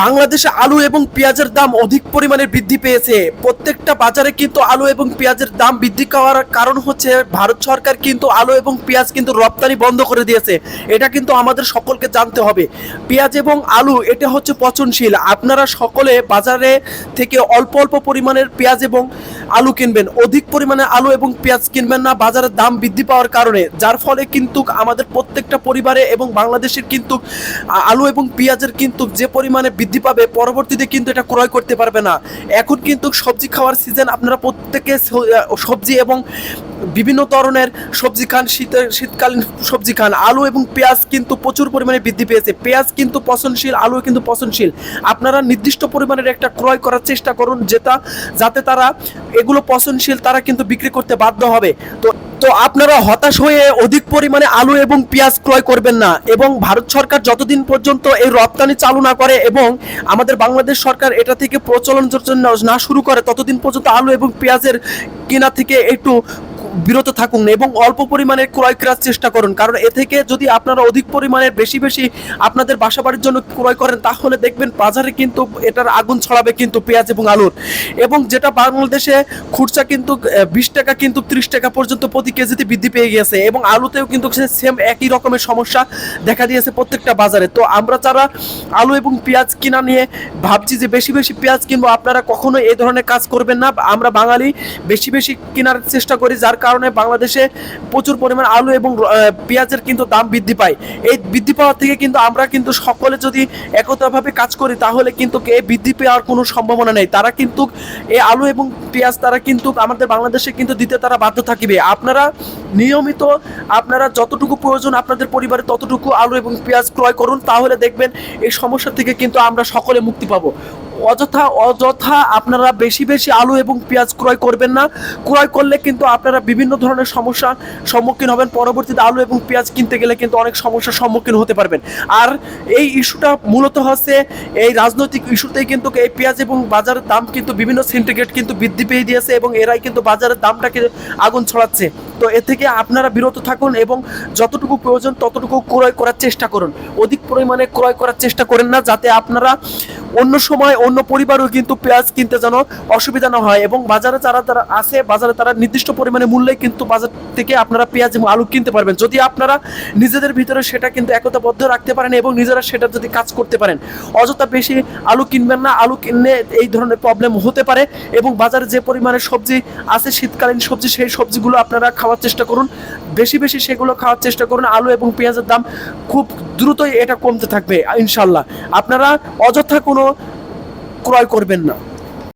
বাংলাদেশে আলু এবং পেঁয়াজের দাম অধিক পরিমাণে বৃদ্ধি পেয়েছে। প্রত্যেকটা বাজারে কিন্তু আলু এবং পেঁয়াজের দাম বৃদ্ধি পাওয়ার কারণ হচ্ছে ভারত সরকার কিন্তু আলু এবং পেঁয়াজ কিন্তু রপ্তানি বন্ধ করে দিয়েছে। এটা কিন্তু আমাদের সকলকে জানতে হবে। পেঁয়াজ এবং আলু, এটা হচ্ছে পচনশীল। আপনারা সকলে বাজারে থেকে অল্প অল্প পরিমাণের পেঁয়াজ এবং আলু কিনবেন। অধিক পরিমাণে আলু এবং পেঁয়াজ কিনবেন না, বাজারের দাম বৃদ্ধি পাওয়ার কারণে। যার ফলে কিন্তু আমাদের প্রত্যেকটা পরিবারে এবং বাংলাদেশের কিন্তু আলু এবং পেঁয়াজের কিন্তু যে পরিমাণে বৃদ্ধি পাবে, পরবর্তীতে কিন্তু এটা ক্রয় করতে পারবে না। এখন কিন্তু সবজি খাওয়ার সিজন আপনারা প্রত্যেকে সবজি এবং বিভিন্ন ধরনের সবজি খান, শীতের, শীতকালীন সবজি খান। আলু এবং পেঁয়াজ কিন্তু প্রচুর পরিমাণে বৃদ্ধি পেয়েছে। পেঁয়াজ কিন্তু পচনশীল, আলু কিন্তু পচনশীল। আপনারা নির্দিষ্ট পরিমাণের একটা ক্রয় করার চেষ্টা করুন, যেটা, যাতে তারা এগুলো পচনশীল তারা কিন্তু বিক্রি করতে বাধ্য হবে। তো তো আপনারা হতাশ হয়ে অধিক পরিমাণে আলু এবং পেঁয়াজ ক্রয় করবেন না এবং ভারত সরকার যতদিন পর্যন্ত এই রপ্তানি চালু না করে এবং আমাদের বাংলাদেশ সরকার এটা থেকে প্রচলন না শুরু করে, ততদিন পর্যন্ত আলু এবং পেঁয়াজের কেনা থেকে একটু বিরত থাকুন এবং অল্প পরিমাণে ক্রয় করার চেষ্টা করুন। কারণ এ থেকে যদি আপনারা অধিক পরিমাণে বেশি বেশি আপনাদের বাসা বাড়ির জন্য ক্রয় করেন, তাহলে দেখবেন বাজারে কিন্তু এটার আগুন ছড়াবে কিন্তু পেঁয়াজ এবং আলুর। এবং যেটা বাংলাদেশে খুচরা কিন্তু বিশ টাকা কিন্তু ত্রিশ টাকা পর্যন্ত প্রতি কেজিতে বৃদ্ধি পেয়ে গেছে এবং আলুতেও কিন্তু সেম একই রকমের সমস্যা দেখা দিয়েছে প্রত্যেকটা বাজারে। তো আমরা যারা আলু এবং পেঁয়াজ কিনা নিয়ে ভাবছি যে বেশি বেশি পেঁয়াজ কিনবো, আপনারা কখনো এই ধরনের কাজ করবেন না। আমরা বাঙালি বেশি বেশি কেনার চেষ্টা করি, যার কারণে বাংলাদেশে প্রচুর পরিমাণ আলু এবং পেঁয়াজের কিন্তু দাম বৃদ্ধি পায়। এই বৃদ্ধি পাওয়ার থেকে কিন্তু আমরা কিন্তু সকলে যদি একতাভাবে কাজ করি, তাহলে কিন্তু এই বৃদ্ধি পাওয়ার কোনো সম্ভাবনা নেই। তারা কিন্তু এই আলু এবং পেঁয়াজ তারা কিন্তু আমাদের বাংলাদেশে কিন্তু দিতে তারা বাধ্য থাকবে। আপনারা নিয়মিত, আপনারা যতটুকু প্রয়োজন আপনাদের পরিবারে ততটুকু আলু এবং পেঁয়াজ ক্রয় করুন, তাহলে দেখবেন এই সমস্যা থেকে কিন্তু আমরা সকলে মুক্তি পাবো। অযথা অযথা আপনারা বেশি বেশি আলু এবং পেঁয়াজ ক্রয় করবেন না। ক্রয় করলে কিন্তু আপনারা বিভিন্ন ধরনের সমস্যার সম্মুখীন হবেন। পরবর্তীতে আলু এবং পেঁয়াজ কিনতে গেলে কিন্তু অনেক সমস্যার সম্মুখীন হতে পারবেন। আর এই ইস্যুটা মূলত হচ্ছে, এই রাজনৈতিক ইস্যুতেই কিন্তু এই পেঁয়াজ এবং বাজারের দাম কিন্তু বিভিন্ন সিন্ডিকেট কিন্তু বৃদ্ধি পেয়ে দিয়েছে এবং এরাই কিন্তু বাজারের দামটাকে আগুন ছড়াচ্ছে। তো এ থেকে আপনারা বিরত থাকুন এবং যতটুকু প্রয়োজন ততটুকু ক্রয় করার চেষ্টা করুন। অধিক পরিমাণে ক্রয় করার চেষ্টা করেন না, যাতে আপনারা অন্য সময়, অন্য পরিবারও কিন্তু পেঁয়াজ কিনতে যেন অসুবিধা না হয় এবং বাজারে যারা যারা আছে, বাজারে তারা নির্দিষ্ট পরিমাণে মূল্যে কিন্তু বাজার থেকে আপনারা পেঁয়াজ এবং আলু কিনতে পারবেন। যদি আপনারা নিজেদের ভিতরে সেটা কিন্তু একতাবদ্ধ রাখতে পারেন এবং নিজেরা সেটা যদি কাজ করতে পারেন, অযথা বেশি আলু কিনবেন না। আলু কিনলে এই ধরনের প্রবলেম হতে পারে এবং বাজারে যে পরিমাণে সবজি আছে, শীতকালীন সবজি, সেই সবজিগুলো আপনারা খাওয়ার চেষ্টা করুন। বেশি বেশি সেগুলো খাওয়ার চেষ্টা করুন। আলু এবং পেঁয়াজের দাম খুব দ্রুতই এটা কমতে থাকবে ইনশাল্লাহ আপনারা অযথা কোনো ক্রয় করবেন না।